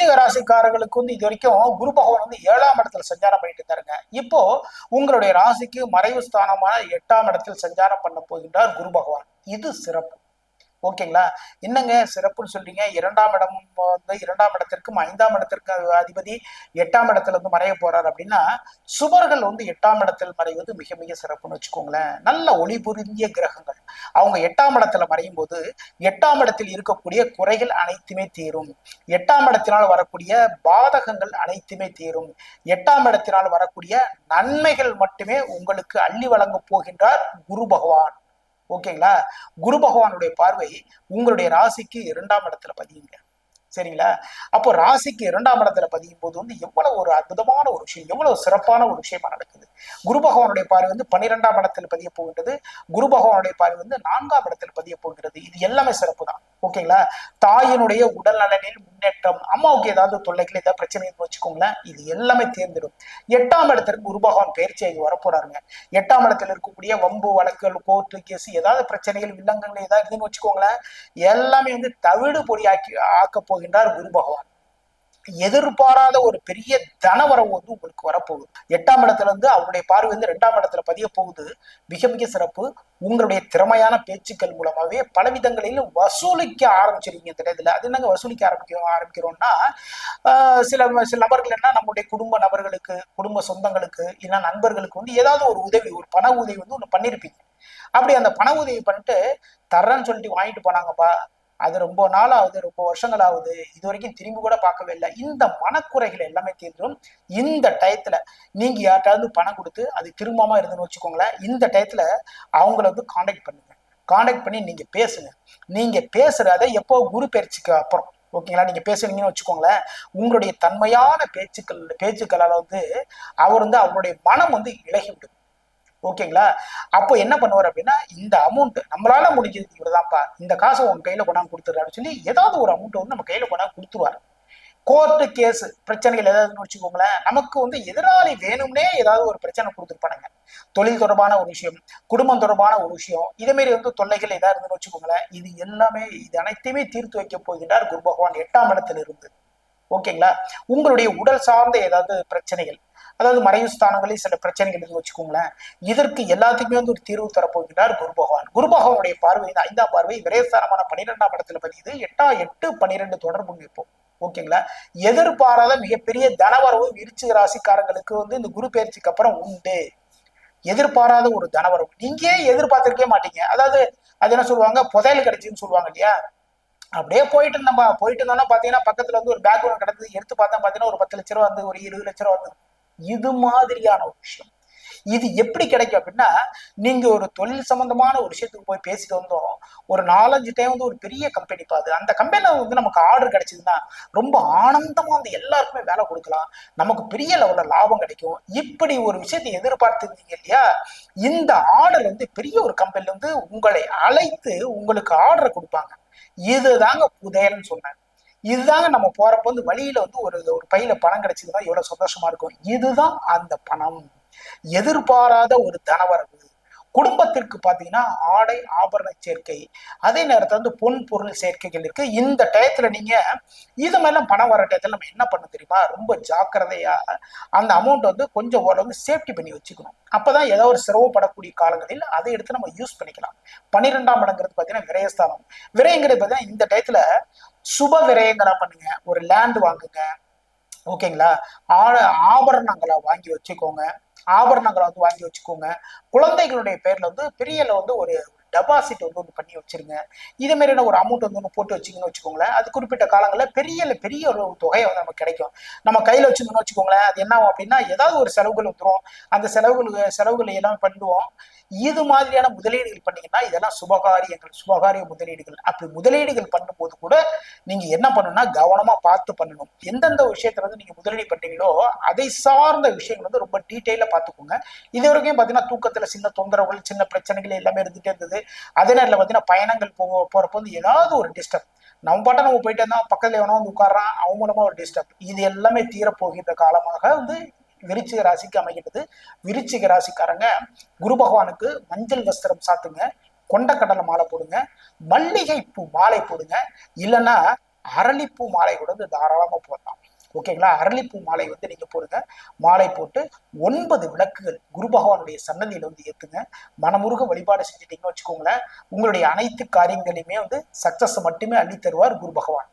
ராசிக்காரர்களுக்கு வந்து இது வரைக்கும் குரு பகவான் வந்து ஏழாம் இடத்துல சஞ்சாரம் பண்ணிட்டு இருந்தாருங்க. இப்போ உங்களுடைய ராசிக்கு மறைவு ஸ்தானமான எட்டாம் இடத்தில் சஞ்சாரம் பண்ண போகின்றார் குரு பகவான். இது சிறப்பு. ஓகேங்களா? என்னங்க சிறப்புன்னு சொல்றீங்க? இரண்டாம் இடம் வந்து இரண்டாம் இடத்திற்கும் ஐந்தாம் இடத்திற்கு அதிபதி எட்டாம் இடத்துல வந்து மறைய போறார் அப்படின்னா சுபர்கள் வந்து எட்டாம் இடத்தில் மறைவது மிக மிக சிறப்புன்னு வச்சுக்கோங்களேன். நல்ல ஒளி புரிந்திய கிரகங்கள். அவங்க எட்டாம் இடத்துல மறையும் போது எட்டாம் இடத்தில் இருக்கக்கூடிய குறைகள் அனைத்துமே தீரும். எட்டாம் இடத்தினால் வரக்கூடிய பாதகங்கள் அனைத்துமே தீரும். எட்டாம் இடத்தினால் வரக்கூடிய நன்மைகள் மட்டுமே உங்களுக்கு அள்ளி வழங்க போகின்றார் குரு பகவான். ஓகேங்களா? குரு பகவானுடைய பார்வை உங்களுடைய ராசிக்கு இரண்டாம் இடத்துல பதியுங்க. சரிங்களா? அப்போ ராசிக்கு இரண்டாம் இடத்துல பதியும் போது வந்து எவ்வளவு ஒரு அற்புதமான ஒரு விஷயம் எவ்வளவு சிறப்பான ஒரு விஷயமா நடக்குது. குரு பகவானுடைய பார்வை வந்து பன்னிரெண்டாம் இடத்துல பதிய போகின்றது. குரு பகவானுடைய பார்வை வந்து நான்காம் இடத்துல பதிய போகிறது. இது எல்லாமே சிறப்பு தான் ஓகேங்களா? தாயினுடைய உடல் நலனில் முன்னேற்றம் அம்மாவுக்கு ஏதாவது தொல்லைகள் ஏதாவது பிரச்சனை வச்சுக்கோங்களேன் இது எல்லாமே தேர்ந்துடும். எட்டாம் இடத்திற்கு குரு பகவான் பயிற்சி வரப்போறாருங்க. எட்டாம் இடத்துல இருக்கக்கூடிய வம்பு வழக்குகள் கோர்ட்டு கேஸ் ஏதாவது பிரச்சனைகள் வில்லங்கங்கள் ஏதாவது இருந்துன்னு வச்சுக்கோங்களேன் எல்லாமே வந்து தவிடு பொடி ஆக்கி ஆக்கப் போகின்றார் குரு பகவான். எதிர்பாராத ஒரு பெரிய தனவரவு வந்து உங்களுக்கு வரப்போகுது. எட்டாம் இடத்துல இருந்து அவருடைய பார்வை வந்து ரெண்டாம் இடத்துல பதிய போகுது. மிக மிக சிறப்பு. உங்களுடைய திறமையான பேச்சுக்கள் மூலமாவே பல விதங்களில் வசூலிக்க ஆரம்பிச்சிருக்கீங்க இந்த இடத்துல அது என்னங்க வசூலிக்க ஆரம்பிக்கிறோம் ஆரம்பிக்கிறோம்னா சில சில நபர்கள் என்ன நம்முடைய குடும்ப நபர்களுக்கு குடும்ப சொந்தங்களுக்கு இல்லை நண்பர்களுக்கு வந்து ஏதாவது ஒரு உதவி ஒரு பண உதவி வந்து ஒன்று பண்ணியிருப்பீங்க அப்படி அந்த பண உதவி பண்ணிட்டு தர்றேன்னு சொல்லிட்டு வாங்கிட்டு போனாங்கப்பா அது ரொம்ப நாள் ஆகுது ரொம்ப வருஷங்கள் ஆகுது இது வரைக்கும் திரும்பி கூட பார்க்கவே இல்லை. இந்த மனக்குறைகள் எல்லாமே தீர்ந்துடும் இந்த டயத்துல நீங்க யார்ட்டாவது பணம் கொடுத்து அது திரும்பமா இருந்துன்னு வச்சுக்கோங்களேன் இந்த டயத்துல அவங்கள வந்து காண்டாக்ட் பண்ணுங்க. காண்டாக்ட் பண்ணி நீங்க பேசுங்க. நீங்க பேசுறத எப்போ குரு பயிற்சிக்கு அப்புறம் ஓகேங்களா? நீங்க பேசுனீங்கன்னு வச்சுக்கோங்களேன் உங்களுடைய தன்மையான பேச்சுக்கள் பேச்சுக்களால் வந்து அவர் வந்து அவருடைய மனம் வந்து இழகி விடும். ஓகேங்களா? அப்போ என்ன பண்ணுவார் அப்படின்னா இந்த அமௌண்ட் நம்மளால முடிஞ்சது இவ்வளவுதான்ப்பா இந்த காசை உன் கையில கொண்டாந்து கொடுத்துறாரு சொல்லி ஏதாவது ஒரு அமௌண்ட் வந்து நம்ம கையில கொண்டாந்து கொடுத்துருவாரு. கோர்ட்டு கேஸ் பிரச்சனைகள் ஏதாவதுன்னு வச்சுக்கோங்களேன் நமக்கு வந்து எதிராளி வேணும்னே ஏதாவது ஒரு பிரச்சனை கொடுத்துருப்பானுங்க. தொழில் தொடர்பான ஒரு விஷயம் குடும்பம் தொடர்பான ஒரு விஷயம் இதேமாரி வந்து தொல்லைகள் ஏதாவது இருந்துன்னு வச்சுக்கோங்களேன் இது எல்லாமே இது அனைத்தையுமே தீர்த்து வைக்க போகின்றார் குரு பகவான் எட்டாம் இடத்துல இருந்து ஓகேங்களா? உங்களுடைய உடல் சார்ந்த ஏதாவது பிரச்சனைகள் அதாவது மறைவு ஸ்தானங்களில் சில பிரச்சனைகள் இருந்து வச்சுக்கோங்களேன். இதற்கு எல்லாத்துக்குமே வந்து ஒரு தீர்வு தரப்போகிறார் குரு பகவான். குரு பகவானுடைய பார்வை இந்த ஐந்தாம் பார்வை விரயஸ்தானமான பன்னிரெண்டாம் இடத்துல பதியுது. எட்டா எட்டு பன்னிரெண்டு தொடர்பு நிற்போம் ஓகேங்களா? எதிர்பாராத மிகப்பெரிய தனவரவு விருச்சிக ராசிக்காரங்களுக்கு வந்து இந்த குரு பயிற்சிக்கு அப்புறம் உண்டு. எதிர்பாராத ஒரு தனவரவு. நீங்க எதிர்பார்த்திருக்கே மாட்டீங்க? அதாவது அது என்ன சொல்லுவாங்க? புதையல் கிடைச்சுன்னு சொல்லுவாங்க இல்லையா? அப்படியே போயிட்டு இருந்தோம்பா போயிட்டு இருந்தோம்னா பாத்தீங்கன்னா பக்கத்துல வந்து ஒரு பேக் ஒன்று கிடந்தது. எடுத்து பார்த்தா பாத்தீங்கன்னா ஒரு பத்து லட்ச ரூபா வந்து ஒரு இருபது லட்ச ரூபா வந்து இது மாதிரியான ஒரு விஷயம். இது எப்படி கிடைக்கும் அப்படின்னா நீங்க ஒரு தொழில் சம்பந்தமான ஒரு விஷயத்துக்கு போய் பேசிட்டு வந்தோம். ஒரு நாலஞ்சு டைம் வந்து ஒரு பெரிய கம்பெனி பாது அந்த கம்பெனில வந்து நமக்கு ஆர்டர் கிடைச்சதுன்னா ரொம்ப ஆனந்தமா வந்து எல்லாருக்குமே வேலை கொடுக்கலாம். நமக்கு பெரிய லெவல்ல லாபம் கிடைக்கும். இப்படி ஒரு விஷயத்தை எதிர்பார்த்துருந்தீங்க இல்லையா? இந்த ஆர்டர் வந்து பெரிய ஒரு கம்பெனில வந்து உங்களை அழைத்து உங்களுக்கு ஆர்டர் கொடுப்பாங்க. இதுதாங்க புதையல்னு சொன்னாங்க இதுதாங்க நம்ம போறப்ப வந்து வழியில வந்து ஒரு ஒரு பையில பணம் கிடைச்சதுன்னா எவ்வளவு சந்தோஷமா இருக்கும். இதுதான் அந்த பணம். எதிர்பாராத ஒரு தனவரவு. குடும்பத்திற்கு பார்த்தீங்கன்னா ஆடை ஆபரண சேர்க்கை அதே நேரத்தில் வந்து பொன் பொருள் சேர்க்கைகள் இருக்கு. இந்த டயத்தில் நீங்க இது மாதிரிலாம் பணம் வர டயத்தில் நம்ம என்ன பண்ண தெரியுமா? ரொம்ப ஜாக்கிரதையா அந்த அமௌண்ட் வந்து கொஞ்சம் ஓரளவு சேஃப்டி பண்ணி வச்சுக்கணும். அப்பதான் ஏதோ ஒரு சிரமப்படக்கூடிய காலங்களில் அதை எடுத்து நம்ம யூஸ் பண்ணிக்கலாம். பன்னிரெண்டாம் இடங்கிறது பார்த்தீங்கன்னா விரயஸ்தானம். விரயங்கிறது பார்த்தீங்கன்னா இந்த டயத்தில் சுப விரயங்களா பண்ணுங்க. ஒரு லேண்ட் வாங்குங்க. ஓகேங்களா ஆ- ஆபரணங்களை வாங்கி வச்சுக்கோங்க. ஆபரணங்களை வந்து வாங்கி வச்சுக்கோங்க. குழந்தைகளுடைய பேர்ல வந்து பெரியல வந்து ஒரு டெபாசிட் வந்து ஒன்று பண்ணி வச்சிருங்க. இதே மாதிரியான ஒரு அமௌண்ட் வந்து ஒன்று போட்டு வச்சிங்கன்னு வச்சுக்கோங்களேன். அது குறிப்பிட்ட காலங்களில் பெரிய பெரிய ஒரு தொகையை வந்து நமக்கு கிடைக்கும். நம்ம கையில் வச்சிருந்தோம்னு வச்சுக்கோங்களேன். அது என்ன ஆகும் அப்படின்னா ஏதாவது ஒரு செலவுகள் வந்துடும் அந்த செலவுகள் செலவுகள் எல்லாம் பண்ணுவோம். இது மாதிரியான முதலீடுகள் பண்ணீங்கன்னா இதெல்லாம் சுபகாரியங்கள் சுபகாரிய முதலீடுகள். அப்படி முதலீடுகள் பண்ணும்போது கூட நீங்க என்ன பண்ணணும்னா கவனமா பார்த்து பண்ணணும். எந்தெந்த விஷயத்துல வந்து நீங்க முதலீடு பண்றீங்களோ அதை சார்ந்த விஷயங்கள் வந்து ரொம்ப டீட்டெயிலா பார்த்துக்கோங்க. இது வரைக்கும் பாத்தீங்கன்னா தூக்கத்துல சின்ன தொந்தரவுகள் சின்ன பிரச்சனைகள் எல்லாமே இருந்துட்டே இருந்தது. அதே நேரத்துல பாத்தீங்கன்னா பயணங்கள் போ போறப்போ வந்து ஏதாவது ஒரு டிஸ்டர்ப் நம்ம பாட்டை நம்ம போயிட்டு இருந்தா பக்கத்துல எவனோ வந்து உட்கார்றான் அவன் மூலமா ஒரு டிஸ்டர்ப் இது எல்லாமே தீரப்போகின்ற காலமாக வந்து விருச்சிக ராசிக்கு அமைகிறது விருச்சிக ராசிக்காரங்க குரு பகவானுக்கு மஞ்சள் வஸ்திரம் சாத்துங்க கொண்டக்கடலை மாலை போடுங்க மல்லிகை பூ மாலை போடுங்க இல்லைன்னா அரளிப்பூ மாலை கூட வந்து தாராளமா போடலாம். ஓகேங்களா அரளிப்பூ மாலை வந்து நீங்க போடுங்க. மாலை போட்டு ஒன்பது விளக்குகள் குரு பகவானுடைய சன்னதியில வந்து ஏத்துங்க. மனமுருக வழிபாடு செஞ்சுட்டீங்கன்னு வச்சுக்கோங்களேன். உங்களுடைய அனைத்து காரியங்களையுமே வந்து சக்சஸ் மட்டுமே அள்ளி தருவார் குரு பகவான்.